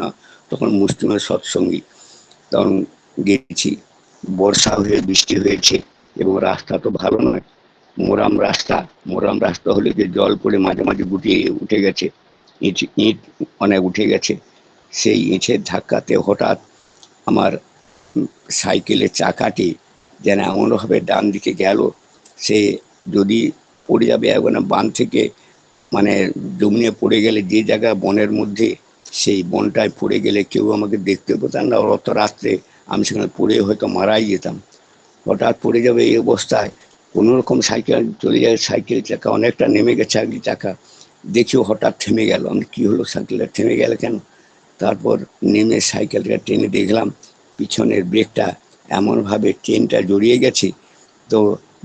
না। তখন মুসলিমের সৎসঙ্গী তখন গেছি। বর্ষা হয়ে বৃষ্টি হয়েছে এবং রাস্তা তো ভালো নয়। মোরাম রাস্তা। মোরাম রাস্তা হলে যে জল পড়ে মাঝে মাঝে গুটিয়ে উঠে গেছে। ইট ইট অনেক উঠে গেছে। সেই ইঁচের ধাক্কাতে হঠাৎ আমার সাইকেলের চাকাটি যেন এমনভাবে ডান দিকে গেল, সে যদি পড়ে যাবে এখন বান থেকে মানে জমিয়ে পড়ে গেলে যে জায়গা বনের মধ্যে সেই বনটায় পড়ে গেলে কেউ আমাকে দেখতে পেতাম না অত রাত্রে আমি সেখানে পড়ে হয়তো মারাই যেতাম। হঠাৎ পড়ে যাবে এই অবস্থায়। কোনো রকম সাইকেল চলে যায়, সাইকেল চাকা অনেকটা নেমে গেছে আগে চাকা। দেখিও হঠাৎ থেমে গেল। আমি কি হলো, সাইকেলটা থেমে গেল কেন? তারপর নেমে সাইকেলটা টেনে দেখলাম, পিছনের ব্রেকটা এমনভাবে চেনটা জড়িয়ে গেছে। তো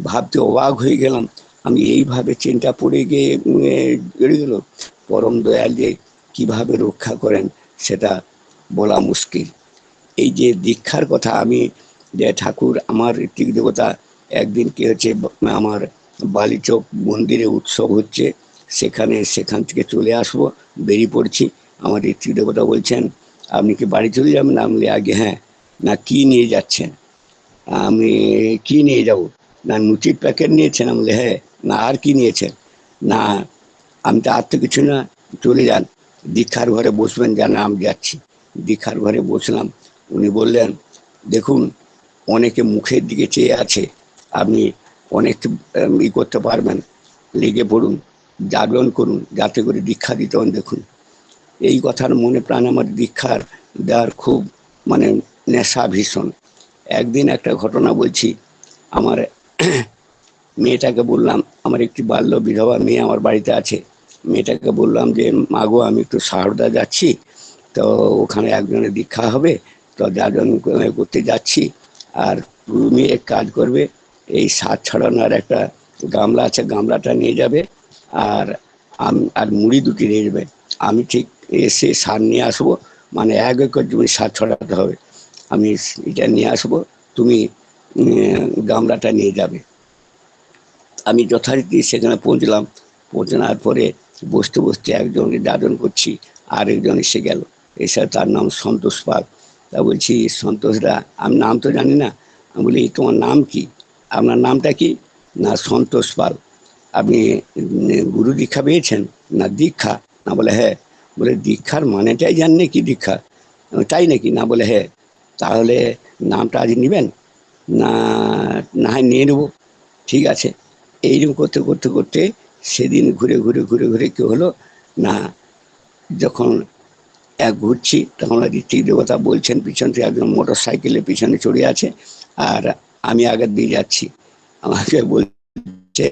ভাবতে অবাক হয়ে গেলাম, আমি এইভাবে চেনটা পড়ে গিয়ে জড়ে গেল। পরম দয়াল যে কীভাবে রক্ষা করেন সেটা বলা মুশকিল। এই যে দীক্ষার কথা, আমি যে ঠাকুর আমার ঋত্বিক দেবতা একদিন কি হচ্ছে আমার বালিচক মন্দিরে উৎসব হচ্ছে, সেখানে সেখান থেকে চলে আসব, বেরিয়ে পড়ছি। আমার ঋত্বিক দেবতা বলছেন, আপনি কি বাড়ি চলে যাবেন? না আমি আগে হ্যাঁ। না, কি নিয়ে যাচ্ছেন? আমি কি নিয়ে যাব? না, নুচির প্যাকেট নিয়েছেন? আমি হ্যাঁ। না, আর কি নিয়েছেন? না, আমি তো আর তো কিছু না, চলে যান। দীক্ষার ঘরে বসবেন, যা না আমি যাচ্ছি। দীক্ষার ঘরে বসলাম। উনি বললেন, দেখুন, অনেকে মুখের দিকে চেয়ে আছে। আপনি অনেক ই করতে পারবেন। লেগে পড়ুন, জাগরণ করুন, যাতে করে দীক্ষা দিতে হন, দেখুন। এই কথার মনে প্রাণ আমার দীক্ষার দেওয়ার খুব মানে নেশা ভীষণ। একদিন একটা ঘটনা বলছি, আমার মেয়েটাকে বললাম, আমার একটি বাল্য বিধবা মেয়ে আমার বাড়িতে আছে। মেয়েটাকে বললাম যে মাগো আমি একটু সাহরদা যাচ্ছি, তো ওখানে একজনের দীক্ষা হবে, তো যাজন করতে যাচ্ছি, আর তুমি এক কাজ করবে, এই সাত ছড়ানোর একটা গামলা আছে, গামলাটা নিয়ে যাবে, আর আর মুড়ি দুটি নিয়ে যাবে, আমি ঠিক এসে সার নিয়ে আসব মানে এক একর জমি সার ছড়াতে হবে, আমি এটা নিয়ে আসব, তুমি গামলাটা নিয়ে যাবে। আমি যথারীতি সেখানে পৌঁছলাম, পৌঁছানোর পরে বসতে বসতে একজনকে দাদন করছি আর একজন এসে গেল। এসে তার নাম সন্তোষ পাল। তা বলছি সন্তোষরা আমি নাম তো জানি না। আমি বলি তোমার নাম কি? আপনার নামটা কি? না, সন্তোষ পাল। আপনি গুরু দীক্ষা পেয়েছেন? না, দীক্ষা? না, বলে হ্যাঁ। বলে, দীক্ষার মানেটাই জাননে কি দীক্ষা? তাই নাকি? না, বলে হ্যাঁ। তাহলে নামটা আজ নেবেন? না না হয় নিয়ে নেব। ঠিক আছে। এইরকম করতে করতে করতে সেদিন ঘুরে ঘুরে ঘুরে ঘুরে কি হলো? না, যখন এক ঘুরছি, তখন ঋত্বিক দেবতা বলছেন, পিছন থেকে একজন মোটর সাইকেলে পিছনে চড়ে আছে আর আমি আগের দিয়ে যাচ্ছি। আমাকে বলছে,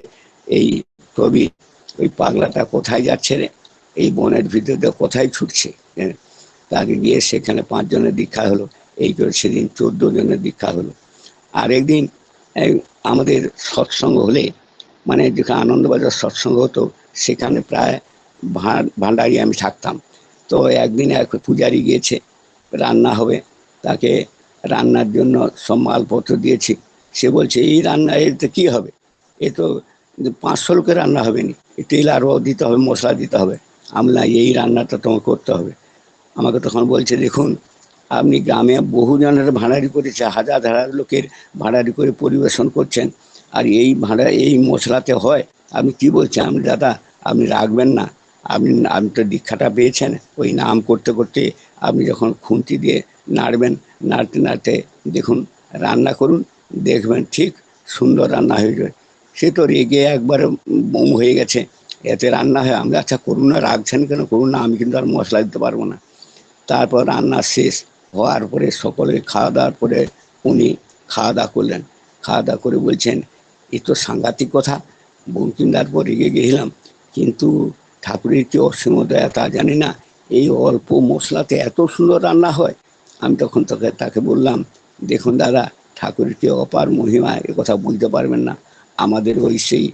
এই কবি, ওই পাগলাটা কোথায় যাচ্ছে রে? এই বনের ভিতরে কোথায় ছুটছে? তাকে গিয়ে সেখানে পাঁচজনের দীক্ষা হলো, এই করে সেদিন চোদ্দ জনের দীক্ষা হলো। আর একদিন আমাদের সৎসঙ্গ হলে মানে যেখানে আনন্দবাজার সৎসঙ্গ হতো, সেখানে প্রায় ভান্ডারি আমি থাকতাম। তো একদিন এক পূজারি গিয়েছে, রান্না হবে, তাকে রান্নার জন্য সব মালপত্র দিয়েছি। সে বলছে, এই রান্না, এতে কী হবে? এ তো পাঁচশো লোকের রান্না হবে নি। তেল আরও দিতে হবে, মশলা দিতে হবে। আমি না এই রান্নাটা তোমাকে করতে হবে। আমাকে তখন বলছে, দেখুন, আপনি গ্রামে বহু জনের ভাড়ারি করেছে, হাজার হাজার লোকের ভাড়ারি করে পরিবেশন করছেন। আর এই ভাড়া, এই মশলাতে হয়। আমি কি বলছি? আমি দাদা, আপনি রাখবেন না। আপনি আপনি তো দীক্ষাটা পেয়েছেন। ওই নাম করতে করতে আপনি যখন খুন্তি দিয়ে নাড়বেন, নাড়তে নাড়তে দেখুন, রান্না করুন, দেখবেন ঠিক সুন্দর রান্না হয়ে যাবে। সে তো রেগে একবার বোম হয়ে গেছে। এতে রান্না হয়। আমি আচ্ছা করুন না, রাখছেন কেন? করুন না, আমি কিন্তু আর মশলা দিতে পারব না। তারপর রান্না শেষ হওয়ার পরে সকলে খাওয়া দাওয়ার পরে উনি খাওয়া দাওয়া করলেন। খাওয়া দাওয়া করে বলছেন এ তো সাংঘাতিক কথা। বঙ্কিমদার পর রেগে গেছিলাম কিন্তু ঠাকুরের কি অসীম দয়া তা জানি না। এই অল্প মশলাতে এত সুন্দর রান্না হয়, আমি তখন তোকে, তাকে বললাম, দেখুন দাদা, ঠাকুরের কি অপার মহিমা, এ কথা বুঝতে পারবেন না। আমাদের ওই সেই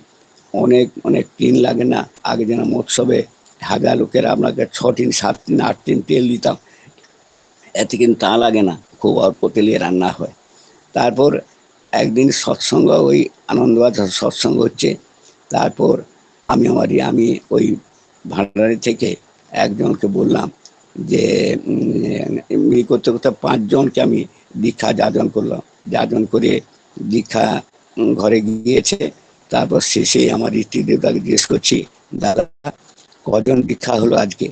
অনেক অনেক টিন লাগে না। আগে যেন মৎসবে হাজার লোকের আপনাকে ছ টিন সাত টিন আট টিন তেল দিতাম। এতে কিন্তু তা লাগে না, খুব অল্প তেলে রান্না হয়। তারপর একদিন সৎসঙ্গ, ওই আনন্দবাজার সৎসঙ্গ হচ্ছে। তারপর আমি আমারই আমি ওই ভান্ডারি থেকে একজনকে বললাম যে এমনি করতে করতে পাঁচজনকে আমি দীক্ষা যাজন করলাম। যাজন করে দীক্ষা ঘরে গিয়েছে। তারপর শেষে আমার স্ত্রী দেবতাকে জিজ্ঞেস করছি, দাদা, কজন দীক্ষা হলো আজকে?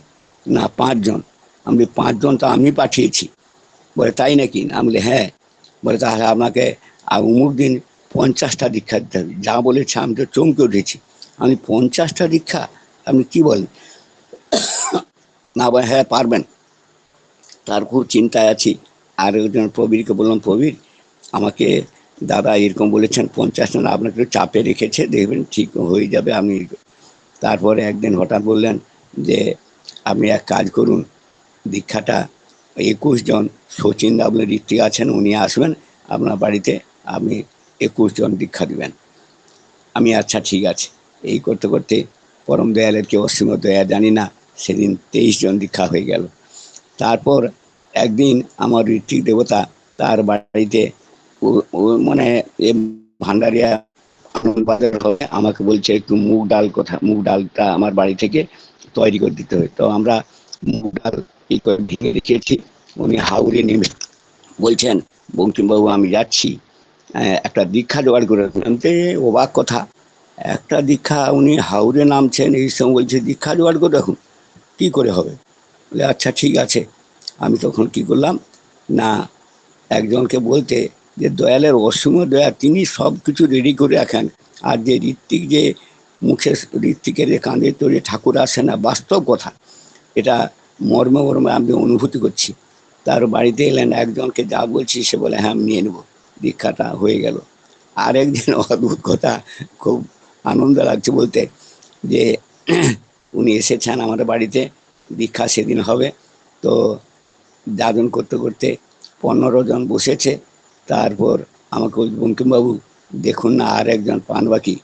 না, পাঁচজন। আমি পাঁচজন তো আমি পাঠিয়েছি। বলে, তাই নাকি? আমি বলি হ্যাঁ। বলে, তাহলে আপনাকে আর অমুক দিন পঞ্চাশটা দীক্ষা দিতে হবে। যা বলেছে আমি তো চমকে উঠেছি। আমি পঞ্চাশটা দীক্ষা, আপনি কি বলেন? না হ্যাঁ পারবেন। তার খুব চিন্তায় আছি। আর একজন প্রবীরকে বললাম, প্রবীর, আমাকে দাদা এরকম বলেছেন, পঞ্চাশ না আপনাকে চাপে রেখেছে, দেখবেন ঠিক হয়ে যাবে আমি। তারপরে একদিন হঠাৎ বললেন যে, আপনি এক কাজ করুন, দীক্ষাটা একুশ জন শচীন দা বলে আছেন, উনি আসবেন আপনার বাড়িতে। আপনি একুশ জন দীক্ষা দিবেন। আমি আচ্ছা ঠিক আছে। এই করতে করতে পরম দয়ালের কি অসীম দয়া জানি না, সেদিন তেইশ জন দীক্ষা হয়ে গেল। তারপর একদিন আমার ঋত্বিক দেবতা তার বাড়িতে মানে ভান্ডারিয়া আমাকে বলছে, একটু মুগ ডাল কথা, মুগ ডালটা আমার বাড়ি থেকে তৈরি করে দিতে হয় তো আমরা মুগ ডাল ঢেকে রেখেছি, উনি হাওড়ে নেমে বলছেন, বঙ্কিমবাবু, আমি যাচ্ছি। একটা দীক্ষা জোগাড় করে রাখুন। আমি তো অবাক কথা, একটা দীক্ষা উনি হাওড়ে নামছেন, এই সময় বলছে, দীক্ষা জোগাড় করে রাখুন, কি করে হবে? বলে আচ্ছা ঠিক আছে। আমি তখন কি করলাম, না, একজনকে বলতে, যে দয়ালের অসীম দয়া, তিনি সব কিছু রেডি করে রাখেন। আর যে ঋত্বিক, যে মুখে ঋত্বিকের যে কাঁধে তৈরি ঠাকুর আসে না, বাস্তব কথা, এটা মর্মে মর্মে আমি অনুভূতি করছি। তার বাড়িতে এলেন, একজনকে যা বলছি সে বলে হ্যাঁ আমি নিয়ে নেব। দীক্ষাটা হয়ে গেল। আর একদিন অদ্ভুত কথা, খুব আনন্দ লাগছে বলতে, যে উনি এসেছেন আমার বাড়িতে, দীক্ষা সেদিন হবে। তো দাদন করতে করতে পনেরো জন বসেছে। তারপর আমাকে বঙ্কিমবাবু, দেখুন না আর একজন পান বাকি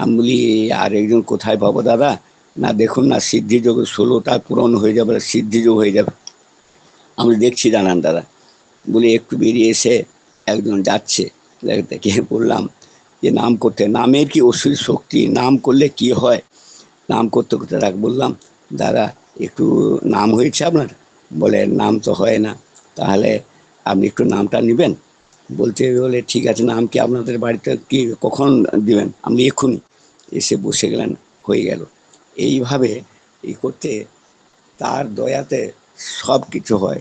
আমি বলি আর একজন কোথায় পাবো দাদা? না, দেখুন না, সিদ্ধিযোগ ষোলোটা পূরণ হয়ে যাবে, সিদ্ধিযোগ হয়ে যাবে। আমি দেখছি জানান দাদা। বলি একটু বেরিয়ে এসে একজন যাচ্ছে। দেখে বললাম যে, নাম করতে, নামের কি অসুর শক্তি? নাম করলে কি হয়? নাম করতে করতে তাকে বললাম, দাদা, একটু নাম হয়েছে আপনার? বলে, নাম তো হয় না। তাহলে আপনি একটু নামটা নেবেন? বলতে বলে, ঠিক আছে, নাম কি আপনাদের বাড়িতে কি কখন দিবেন? আমি এক্ষুনি। এসে বসে গেলেন, হয়ে গেল। এইভাবে এই করতে তার দয়াতে সব কিছু হয়।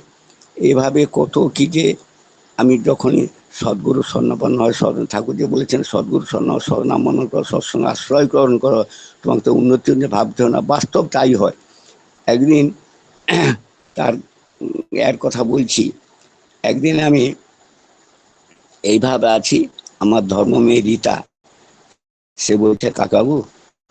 এইভাবে কত কি যে আমি যখনই সদ্গুরু স্বর্ণপন্ন হয় স্বর্ণ ঠাকুর যে বলেছেন, সদ্গুরু স্বর্ণ স্বর্ণাম মনন করো, সৎসঙ্গে আশ্রয় গ্রহণ করো, তোমাকে তো উন্নতি নিয়ে ভাবতে না। বাস্তব তাই হয়। একদিন তার এর কথা বলছি, একদিন আমি এইভাবে আছি, আমার ধর্ম মেয়ে রীতা। সে বলছে, কাকাবু,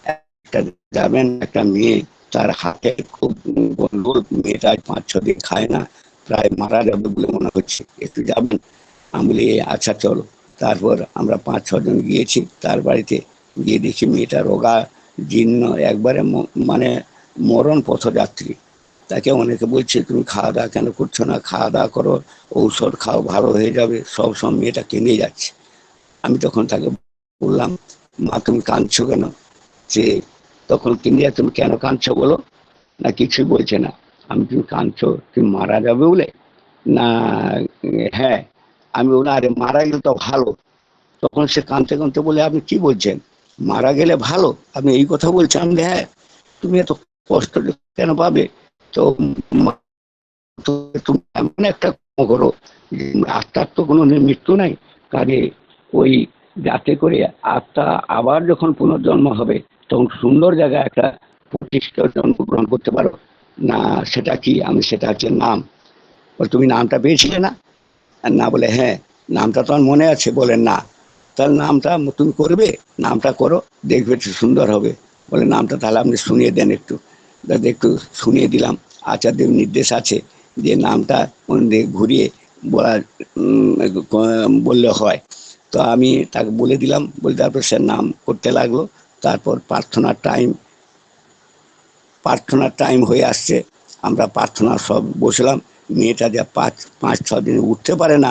একটা যাবেন, একটা মেয়ে তার হাতে খুব গন্ডগোল মেয়েটা পাঁচ ছ দিন খায় না, প্রায় মারা যাবে বলে মনে হচ্ছে। একটু যাবেন? আমি বলি আচ্ছা চলো। তারপর আমরা পাঁচ ছজন গিয়েছি। তার বাড়িতে গিয়ে দেখি মেয়েটা রোগা জীর্ণ একবারে মানে মরণ পথযাত্রী। তাকে অনেকে বলছে তুমি খাওয়া দাওয়া কেন করছ না? খাওয়া দাওয়া করো ঔষধ খাও ভালো হয়ে যাবে সব সব মেয়েটা কেঁদে যাচ্ছে। আমি তখন তাকে বললাম মা তুমি কাঁদছো কেন? যে তখন কেঁদে যাচ্ছে, তুমি কেন কাঁদছো বলো? না কিছুই বলছে না। আমি তুমি কাঁদছো তুমি মারা যাবে বলে? না হ্যাঁ আমি বললাম, আরে, মারা গেলে তো ভালো। তখন সে কাঁদতে কাঁদতে বলে, আপনি কি বলছেন? মারা গেলে ভালো? আপনি এই কথা বলছেন? আমি হ্যাঁ তুমি এত কষ্ট কেন পাবে? তো তুমি এমন একটা কর্ম করো আত্মার তো কোনো মৃত্যু নাই। কাজে ওই যাতে করে আত্মা আবার যখন পুনর্জন্ম হবে, তখন সুন্দর জায়গায় একটা প্রতিষ্ঠিত জন্মগ্রহণ করতে পারো। না, সেটা কি? আমি, সেটা হচ্ছে নাম। তুমি নামটা পেয়েছিলে না? আর না বলে হ্যাঁ নামটা তো আমার মনে আছে বলে না। তাহলে নামটা তুমি করবে? নামটা করো, দেখবে একটু সুন্দর হবে। বলে, নামটা তাহলে আপনি শুনিয়ে দেন একটু। দাদা একটু শুনিয়ে দিলাম। আচার্যের নির্দেশ আছে যে, নামটা ঘুরিয়ে বলা বললে হয়। তো আমি তাকে বলে দিলাম, বলে তারপর সে নাম করতে লাগল। তারপর প্রার্থনার টাইম প্রার্থনার টাইম হয়ে আসছে। আমরা প্রার্থনা সব বসলাম। মেয়েটা যা পাঁচ পাঁচ ছ দিন উঠতে পারে না,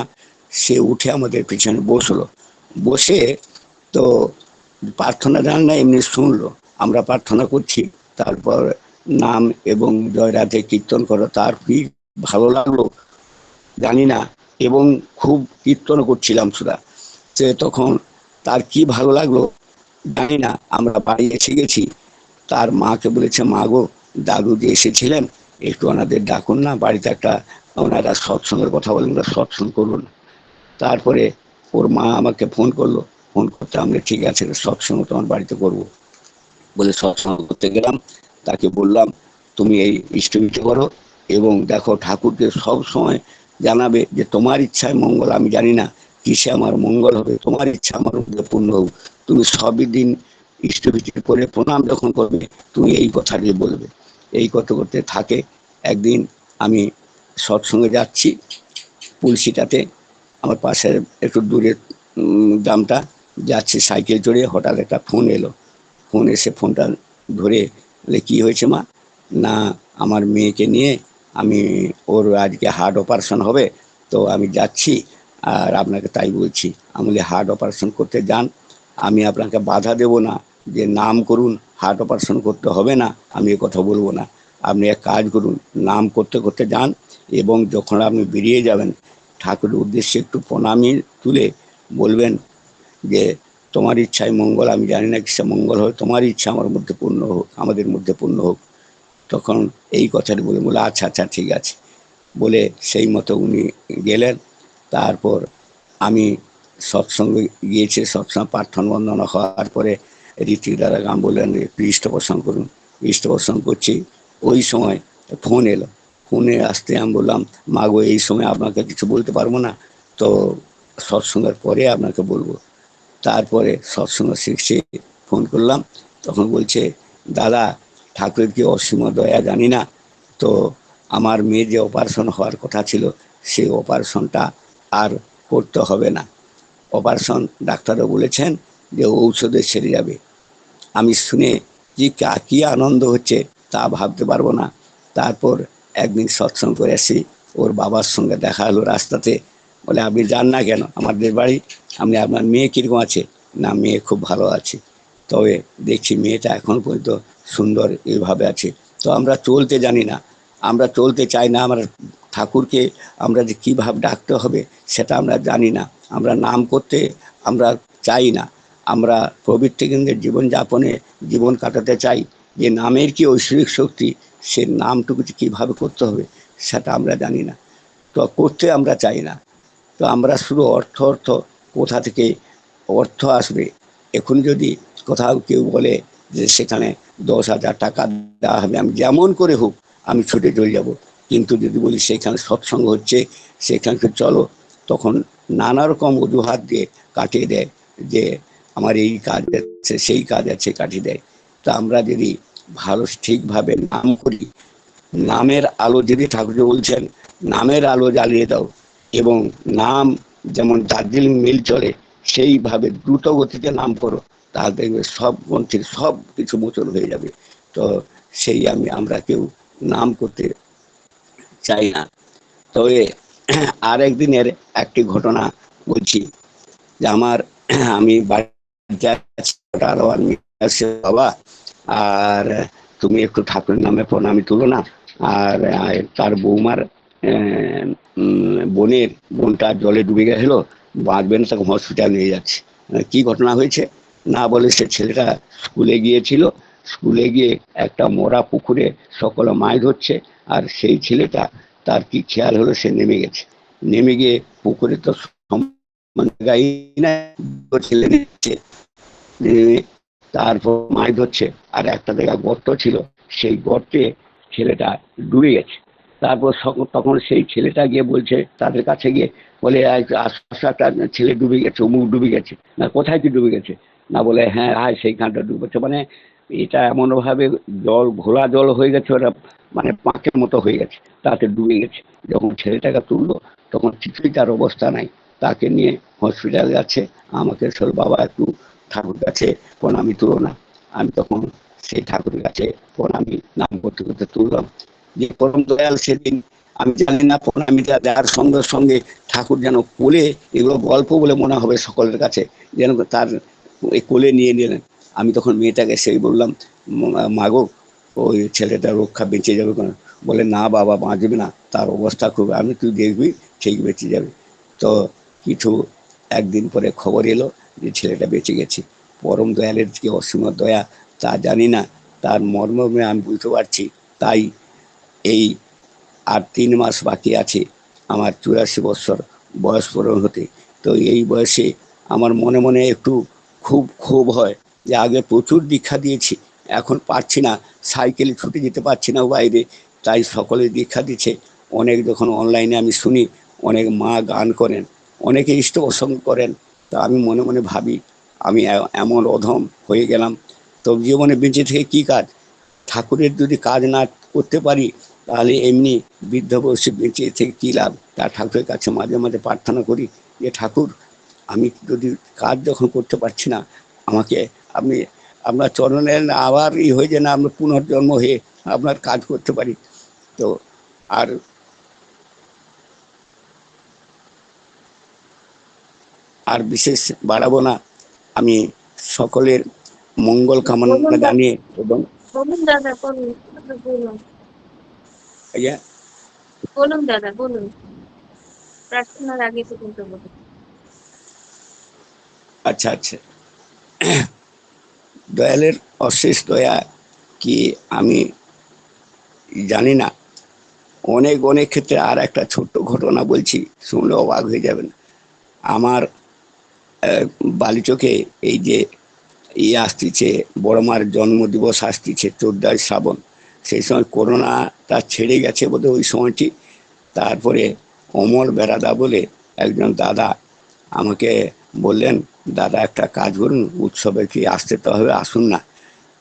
সে উঠে আমাদের পিছনে বসল। বসে তো প্রার্থনা জান না, এমনি শুনলো। আমরা প্রার্থনা করছি, তারপর নাম এবং জয়রাধে কীর্তন করো, তার কি ভালো লাগল জানি না, এবং খুব কীর্তন করছিলাম সুরা সে তখন তার কি ভালো লাগল জানি না, আমরা বাড়ি এসে গেছি, তার মাকে বলেছে, মা গো, দাদু যে এসেছিলেন একটু ওনাদের ডাকুন না, বাড়িতে একটা ওনারা সৎসঙ্গের কথা বলেন ওরা সৎসঙ্গ করুন। তারপরে ওর মা আমাকে ফোন করল, ফোন করতে আমরা ঠিক আছে, সৎসঙ্গ তোমার বাড়িতে করব। বলে সৎসঙ্গ করতে গেলাম, তাকে বললাম, তুমি এই ইষ্টমিষ্ট করো এবং দেখো ঠাকুরকে সব সময় জানাবে যে তোমার ইচ্ছায় মঙ্গল, আমি জানি না কিসে আমার মঙ্গল হবে, তোমার ইচ্ছা আমার মধ্যে পূর্ণ হোক। তুমি সবই দিন ইষ্টভীতি করে প্রণাম যখন করবে, তুমি এই কথাটি বলবে। এই করতে করতে থাকে। একদিন আমি সৎসঙ্গে যাচ্ছি পুলসিটাতে, আমার পাশে একটু দূরে গ্রামটা যাচ্ছি, সাইকেল চড়ে হঠাৎ একটা ফোন এলো। ফোন এসে ফোনটা ধরে কি হয়েছে মা? না, আমার মেয়েকে নিয়ে আমি, ওর আজকে হার্ট অপারেশন হবে, তো আমি যাচ্ছি আর আপনাকে তাই বলছি। আমি হার্ট অপারেশন করতে যান, আমি আপনাকে বাধা দেব না, যে নাম করুন হার্ট অপারেশন করতে হবে না, আমি এ কথা বলব না। আপনি এক কাজ করুন, নাম করতে করতে যান এবং যখন আপনি বেরিয়ে যাবেন, ঠাকুরের উদ্দেশ্যে একটু প্রণামী তুলে বলবেন যে, তোমার ইচ্ছায় মঙ্গল, আমি জানি না কিসে মঙ্গল হয় তোমার ইচ্ছা আমার মধ্যে পূর্ণ হোক, আমাদের মধ্যে পূর্ণ হোক। তখন এই কথাটি বলে বলে আচ্ছা আচ্ছা ঠিক আছে। বলে সেই মতো উনি গেলেন। তারপর আমি সৎসঙ্গে গিয়েছি, সৎসঙ্গ প্রার্থনা বন্দনা হওয়ার পরে দাদা গান বললেন যে পৃষ্ঠপোষণ করুন। পৃষ্ঠপোষণ করছি। ওই সময় ফোন এলো। ফোনে আসতে আমি বললাম, মা গো, এই সময় আপনাকে কিছু বলতে পারব না। তো সৎসঙ্গের পরে আপনাকে বলব। তারপরে সৎসঙ্গ শিখছে, ফোন করলাম। তখন বলছে, দাদা, ঠাকুরের কি অসীম দয়া জানি না। তো আমার মেয়ে যে অপারেশন হওয়ার কথা ছিল, সেই অপারেশনটা আর করতে হবে না। অপারেশন ডাক্তারও বলেছেন যে ঔষধে সেরে যাবে। আমি শুনে যে কা- কি আনন্দ হচ্ছে তা ভাবতে পারব না। তারপর একদিন সৎসঙ্গ করে আসি। ওর বাবার সঙ্গে দেখা হলো রাস্তাতে। বলে, আপনি যান না কেন? আমাদের বাড়ি। আপনি আপনার মেয়ে কীরকম আছে? না, মেয়ে খুব ভালো আছে। তবে দেখছি মেয়েটা এখন পর্যন্ত সুন্দর এইভাবে আছে। তো আমরা চলতে জানি না। আমরা চলতে চাই না আমরা ঠাকুরকে। আমরা যে কীভাবে ডাকতে হবে সেটা আমরা জানি না। আমরা নাম করতে আমরা চাই না। আমরা প্রবৃত্তি কেন্দ্রের জীবনযাপনে জীবন কাটাতে চাই যে নামের কি ঐশ্বরিক শক্তি, সে নামটুকু কীভাবে করতে হবে সেটা আমরা জানি না। তো করতে আমরা চাই না। তো আমরা শুধু অর্থ অর্থ কোথা থেকে অর্থ আসবে? এখন যদি কোথাও কেউ বলে যে সেখানে দশ হাজার টাকা দেওয়া হবে, আমি যেমন করে হোক আমি ছুটে চলে যাব। কিন্তু যদি বলি সেখানে সৎসঙ্গ হচ্ছে সেখানকে চলো, তখন নানা রকম অজুহাত দিয়ে কাটিয়ে দেয় যে আমার এই কাজ আছে সেই কাজ আছে কাটিয়ে দেয়। তা আমরা যদি ভালো ঠিকভাবে নাম করি নামের আলো যদি ঠাকুর বলছেন নামের আলো জ্বালিয়ে দাও এবং নাম যেমন দার্জিলিং মিল চলে সেইভাবে দ্রুত গতিতে নাম করো তাহলে দেখবে সব গ্রন্থের সব কিছু মোচন হয়ে যাবে। তো সেই আমি আমরা কেউ নাম করতে চাই না। তবে আর একদিনের একটি ঘটনা বলছি যে আমার আমি আছি, বাবা। আর তুমি একটু ঠাকুরের নামে প্রণামী তুলো না। আর তার বৌমার বোনের বোনটা জলে ডুবে গেছিল বাঁচবেন তাকে হসপিটাল নিয়ে যাচ্ছে। আহ, কি ঘটনা হয়েছে? না বলে সে ছেলেটা স্কুলে গিয়েছিল। স্কুলে গিয়ে একটা মোরা পুকুরে সকলে মাছ ধরছে আর সেই ছেলেটা তার কি খেয়াল হলো সে নেমে গেছে। নেমে গিয়ে পুকুরে তো সমান জায়গায় না দুটো ছেলে নিচ্ছে তারপর মাছ ধরছে, আর একটা জায়গা গর্ত ছিল, সেই গর্তে ছেলেটা ডুবে গেছে। তারপর তখন সেই ছেলেটা গিয়ে বলছে, তাদের কাছে গিয়ে বলে "আজ- আশপাশে একটা ছেলে ডুবে গেছে, অমুক ডুবে গেছে। না, কোথায় কি ডুবে গেছে? না, বলে হ্যাঁ হায় সেইখানটা ডুবেছে মানে এটা এমনভাবে জল, ঘোলা জল হয়ে গেছে, ওটা মানে পাঁকের মতো হয়ে গেছে, তাতে ডুবে গেছে। যখন ছেলেটাকে তুললো, তখন কিছুই তার অবস্থা নাই। তাকে নিয়ে হসপিটাল যাচ্ছে আমাকে সল বাবা, একটু ঠাকুর কাছে প্রণামী তুলো না। আমি তখন সেই ঠাকুরের কাছে প্রণামী নাম করতে করতে তুললাম। যে পরম দয়াল সেদিন, আমি জানি না প্রণামীটা দেওয়ার সঙ্গে সঙ্গে ঠাকুর যেন কোলে, এগুলো গল্প বলে মনে হবে সকলের কাছে, যেন তার কোলে নিয়ে নিলেন। আমি তখন মেয়েটাকে সেই বললাম মাগো, ওই ছেলেটা রক্ষা বেঁচে যাবে কেন? বলে, না, বাবা, বাঁচবে না, তার অবস্থা খুব, আমি তুই দেখবি, ঠিক বেঁচে যাবে। তো কিছু একদিন পরে খবর এলো যে ছেলেটা বেঁচে গেছে। পরম দয়ালের যে অসীম দয়া, তা জানি না, তার মর্মে আমি বুঝতে পারছি। তাই এই আর তিন মাস বাকি আছে, আমার চুরাশি বছর বয়স পূরণ হতে। তো এই বয়সে আমার মনে মনে একটু খুব ক্ষোভ হয় যে আগে প্রচুর দীক্ষা দিয়েছি, এখন পারছি না, সাইকেলে ছুটে যেতে পারছি না বাইরে। তাই সকলে দীক্ষা দিচ্ছে। অনেক যখন অনলাইনে আমি শুনি, অনেক মা গান করেন। অনেকে ইষ্ট প্রসঙ্গ করেন। তা আমি মনে মনে ভাবি, আমি এমন অধম হয়ে গেলাম। তো জীবনে বেঁচে থেকে কি কাজ? ঠাকুরের যদি কাজ না করতে পারি, তাহলে এমনি বৃদ্ধ বয়সে বেঁচে থেকে কী লাভ? তা ঠাকুরের কাছে মাঝে মাঝে প্রার্থনা করি যে, ঠাকুর, আমি যদি কাজ যখন করতে পারছি না, আমাকে আপনি আপনার চরণে আবার ই হয়ে যে না আমরা পুনর্জন্ম হয়ে আপনার কাজ করতে পারি। তো আর আর বিশেষ বাড়াবো না। আমি সকলের মঙ্গল কামনা জানিয়ে এবং বলুন দাদা বলুন বলুন। আইয়া বলুন দাদা বলুন। প্রার্থনার আগে পর্যন্ত বলুন। আচ্ছা আচ্ছা। দয়ালের অশেষ দয়া কি আমি জানি না। অনেক অনেক ক্ষেত্রে আর একটা ছোট্ট ঘটনা বলছি শুনলে অবাক হয়ে যাবেন। আমার বালিচকে এই যে ইয়ে আসতেছে, বড় মার জন্মদিবস আসতেছে, চোদ্দই শ্রাবণ। সেই সময় করোনা করোনাটা ছেড়ে গেছে বোধহয় ওই সময়টি। তারপরে অমর বেড়াদা বলে একজন দাদা আমাকে বললেন, দাদা, একটা কাজ করুন, উৎসবে কি আসতে তো হবে, আসুন না।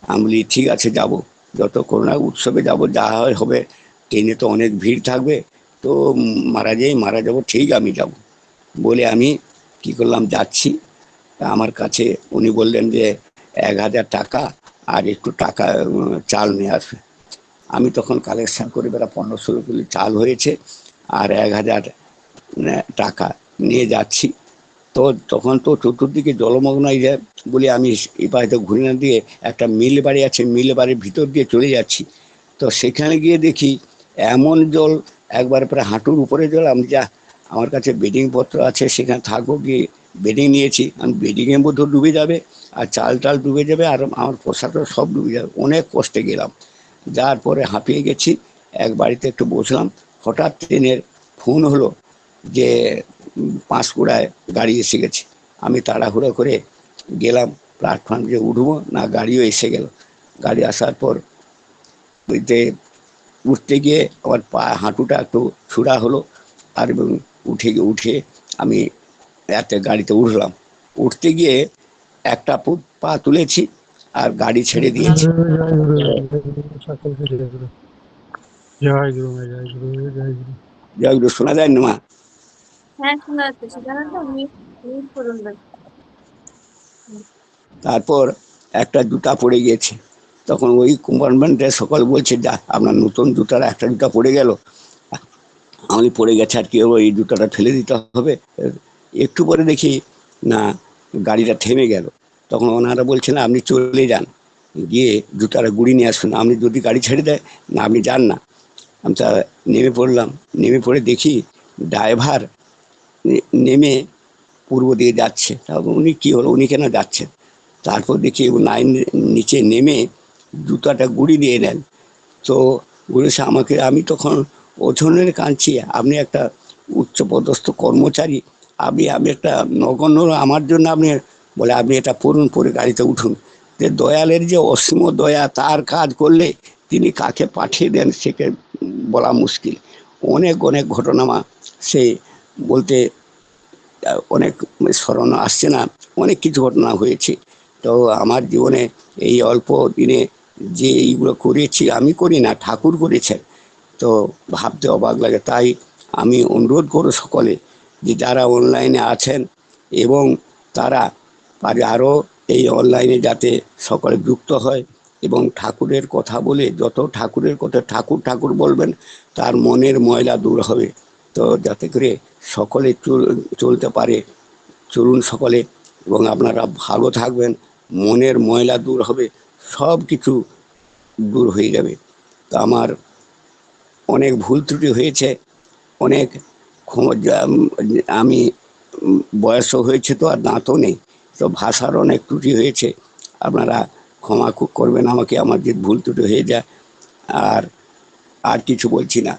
আমি বলি, ঠিক আছে, যাব। যত করোনা উৎসবে যাব, যা হয় হবে। ট্রেনে তো অনেক ভিড় থাকবে। তো মারা যাই, মারা যাব, ঠিক আমি যাব। বলে আমি কি করলাম, যাচ্ছি। আমার কাছে উনি বললেন যে, এক হাজার টাকা আর একটু টাকা চাল নিয়ে আসবে আমি তখন কালেকশন করে বেড়া পনেরো ষোলো কিলো চাল হয়েছে আর এক হাজার টাকা নিয়ে যাচ্ছি। তো তখন তো চতুর্দিকে জলমগ্ন হয়ে যায় বলে আমি বাড়িতে ঘুরে না দিয়ে একটা মিল বাড়ি আছে, মিল বাড়ির ভিতর দিয়ে চলে যাচ্ছি। তো সেখানে গিয়ে দেখি এমন জল, একবার প্রায় হাঁটুর উপরে জল, আমি যা আমার কাছে বেডিং পত্র আছে, সেখানে থাকব গিয়ে বেডিং নিয়েছি। আমি বেডিংয়ের মধ্যে ডুবে যাবে, আর চাল টাল ডুবে যাবে, আর আমার পোশাকটা সব ডুবে যাবে। অনেক কষ্টে গেলাম। যার পরে হাঁপিয়ে গেছি, এক বাড়িতে একটু বসলাম। হঠাৎ ট্রেনের ফোন হলো যে পাঁশকুড়ায় গাড়ি এসে গেছে। আমি তাড়াহুড়ো করে গেলাম প্ল্যাটফর্ম যে উঠবো, না গাড়িও এসে গেল। গাড়ি আসার পর ওইতে উঠতে গিয়ে আমার পা, হাঁটুটা একটু ছুড়া হলো। আর উঠে গিয়ে উঠে আমি একটা গাড়িতে উঠলাম। উঠতে গিয়ে একটা পু- পা তুলেছি আর গাড়ি ছেড়ে দিয়েছি। জয় গুরু শোনা যায় না মা? হ্যাঁ না। তারপর একটা জুতা পড়ে গিয়েছে। তখন ওই কম্পার্টমেন্টে সকল বলছে যা আপনার নতুন জুতার একটা জুতা পড়ে গেল। আমি পড়ে গেছে আর কি হবে এই জুতাটা ফেলে দিতে হবে। একটু পরে দেখি, না, গাড়িটা থেমে গেল। তখন ওনারা বলছেন আপনি চলে যান। গিয়ে জুতাটা গুড়ি নিয়ে আসুন। আপনি যদি গাড়ি ছেড়ে দেয়, না, আপনি যান না। আমি তা নেমে পড়লাম। নেমে পড়ে দেখি ড্রাইভার নেমে পূর্ব দিকে যাচ্ছে। তারপর উনি কি হলো? উনি কেন যাচ্ছেন তারপর দেখি লাইন নিচে নেমে জুতাটা গুড়ি দিয়ে নেন। তো বলেছে, আমাকে, আমি তখন ওজনের কাঁদছি আপনি একটা উচ্চপদস্থ কর্মচারী, আপনি আমি একটা নগণ্য, আমার জন্য আপনি বলে, আপনি এটা পড়ুন পরে গাড়িতে উঠুন। যে দয়ালের যে অসীম দয়া, তার কাজ করলে তিনি কাকে পাঠিয়ে দেন, সেকে বলা মুশকিল। অনেক অনেক ঘটনা মা, সে বলতে, অনেক স্মরণ আসছে না, অনেক কিছু ঘটনা হয়েছে। তো আমার জীবনে এই অল্প দিনে যে এইগুলো করেছি, আমি করি না, ঠাকুর করেছেন। তো ভাবতে অবাক লাগে। তাই আমি অনুরোধ করো সকলে যে যারা অনলাইনে আছেন এবং তারা পারে আরও এই অনলাইনে যাতে সকলে যুক্ত হয় এবং ঠাকুরের কথা বলে যত ঠাকুরের কথা ঠাকুর ঠাকুর বলবেন, তার মনের ময়লা দূর হবে। তো যাতে করে সকলে চল- চলতে পারে, চলুন সকলে এবং আপনারা ভালো থাকবেন, মনের ময়লা দূর হবে সব কিছু দূর হয়ে যাবে। তো আমার অনেক ভুল ত্রুটি হয়েছে, অনেক আমি বয়সও হয়েছে তো আর দাঁতও নেই, তো ভাষার অনেক ত্রুটি হয়েছে, আপনারা ক্ষমা করবেন আমাকে, আমার যে ভুল ত্রুটি হয়ে যায়, আর আর কিছু বলছি না।